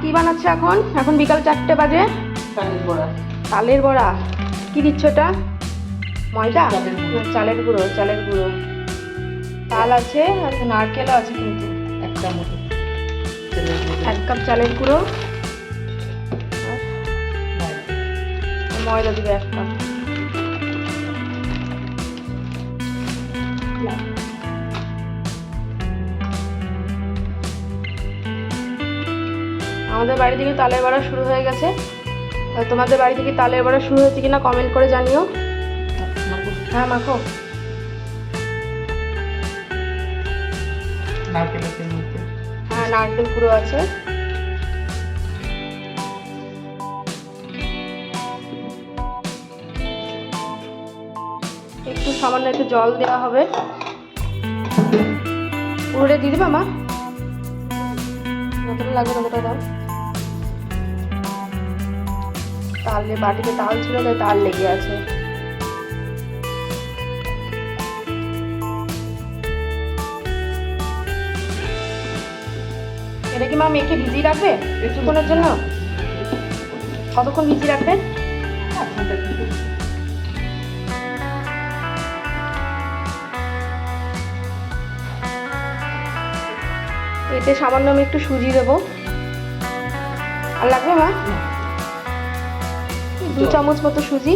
কি বানাচ্ছে এখন? এখন বিকাল চারটে বাজে। চালের বড়া। তালের বড়া। কি দিচ্ছ এটা? ময়দা? চালের গুঁড়ো। চালের গুঁড়ো তাল আছে আর নারকেলও আছে কিন্তু। এক চামচ। এক কাপ চালের গুঁড়ো। ময়দা দিবে এক কাপ। আমাদের বাড়ি থেকে তালের বড়া শুরু হয়ে গেছে। তোমাদের বাড়ি থেকে তালের বড়া শুরু হয়েছে কিনা কমেন্ট করে জানিও। হ্যাঁ মাখো। হ্যাঁ নারকেল কুড়ো আছে। একটু সামান্য একটু জল দেওয়া হবে। পুরোটা দিয়ে দিবা মা? যতটা লাগবে ততটা দাও। তাহলে বাটিতে তাল ছিল, তাই তাল লেগে আছে। এটা কি মা মেখে ভিজিয়ে রাখবে কিছুক্ষণের জন্য? কতক্ষণ ভিজিয়ে রাখবে। এতে সামান্য আমি একটু সুজি দেবো। আর লাগবে মা? দু চামচ মতো সুজি।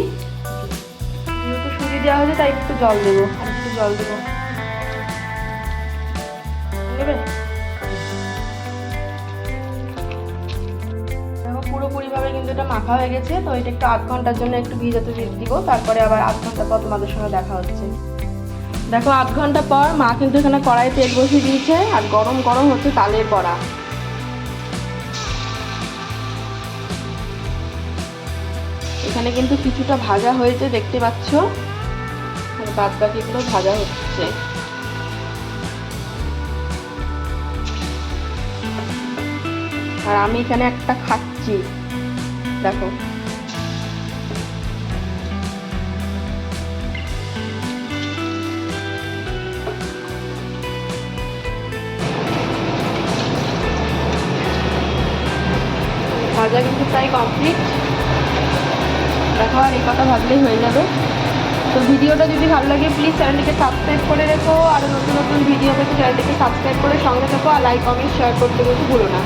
যেহেতু সুজি দেওয়া হয়েছে, তাই একটু জল দেবো। আর একটু জল দেবো। নেবে? দেখো, পুরোপুরিভাবে কিন্তু এটা মাখা হয়ে গেছে, তো এটা একটু আধ ঘণ্টার জন্য একটু ভিজাতে দিব। তারপরে আবার আধ ঘণ্টা পর তোমাদের সঙ্গে দেখা হচ্ছে। দেখো, আধ ঘণ্টা পর মা কিন্তু এখানে কড়াই তেল বসিয়ে দিয়েছে, আর গরম গরম হচ্ছে তালের বড়া। এখানে কিন্তু কিছুটা ভাজা হয়েছে, দেখতে পাচ্ছ? আর বাদ বাকিগুলো ভাজা হচ্ছে। আর আমি এখানে একটা খাচ্ছি। দেখো। ভাজা কিন্তু প্রায় কমপ্লিট দেখো, আর এই কথা ভাবলেই হয়ে যাবে। তো ভিডিওটা যদি ভালো লাগে প্লিজ চ্যানেলটিকে সাবস্ক্রাইব করে রেখো, আর নতুন নতুন ভিডিও পেতে চ্যানেলটিকে সাবস্ক্রাইব করে সঙ্গে থাকো, আর লাইক কমেন্ট শেয়ার করতে কিন্তু ভুলো না।